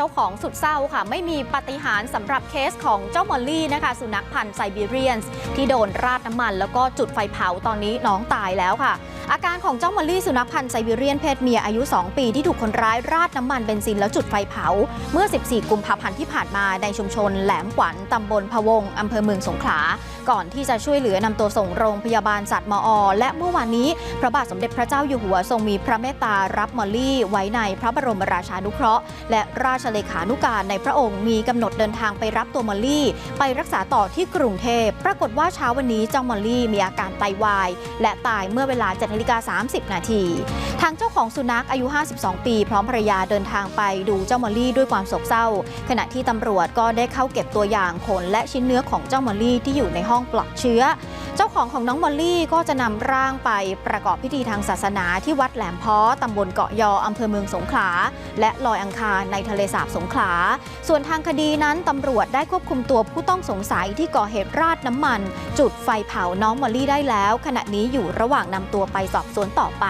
เจ้าของสุดเศร้าค่ะ ไม่มีปาฏิหารย์สำหรับเคสของเจ้ามอลลี่นะคะ สุนัขพันธุ์ไซบีเรียนส์ที่โดนราดน้ำมัน แล้วก็จุดไฟเผาตอนนี้น้องตายแล้วค่ะ อาการของเจ้ามอลลี่สุนัขพันธ์ไซบีเรียนเพศเมียอายุ 2 ปีที่ถูกคนร้ายราดน้ำมันเบนซินแล้วจุดไฟเผา เมื่อ 14 กุมภาพันธ์ที่ผ่านมาในชุมชนแหลมขวัญตำบลพะวงอำเภอเมืองสงขลา ก่อนที่จะช่วยเหลือนำตัวส่งโรงพยาบาลสัตว์มอ และเมื่อวานนี้ พระบาทสมเด็จพระเจ้าอยู่หัวทรงมีพระเมตตารับมอลลี่ ไว้ในพระบรมราชานุเคราะห์ และราชเลขานุการในพระองค์มีกำหนดเดินทางไปรับตัวมอลลี่ ไปรักษาต่อที่กรุงเทพปรากฏว่าเช้าวันนี้เจ้ามอลลี่มีอาการไตวาย และตายเมื่อเวลา7นาฬิกา 30 นาที ทางเจ้าของสุนัขอายุ 52 ปี พร้อมภรรยาเดินทางไปดูเจ้ามอลลี่ด้วยความโศกเศร้า ขณะที่ตำรวจก็ได้เข้าเก็บตัวอย่างขนและชิ้นเนื้อของเจ้ามอลลี่ที่อยู่ในห้องปลอดเชื้อ จ้าของของน้องมอลลี่ก็จะนำร่างไปประกอบพิธีทางศาสนาที่วัดแหลมพ้อตำบลเกาะยออำเภอเมืองสงขลา และลอยอังคารในทะเลสาบสงขลา ส่วนทางคดีนั้นตำรวจได้ควบคุมตัวผู้ต้องสงสัยที่ก่อเหตุราดน้ำมัน จุดไฟเผาน้องมอลลี่ได้แล้ว ขณะนี้อยู่ระหว่างนำตัวไปสอบสวนต่อไป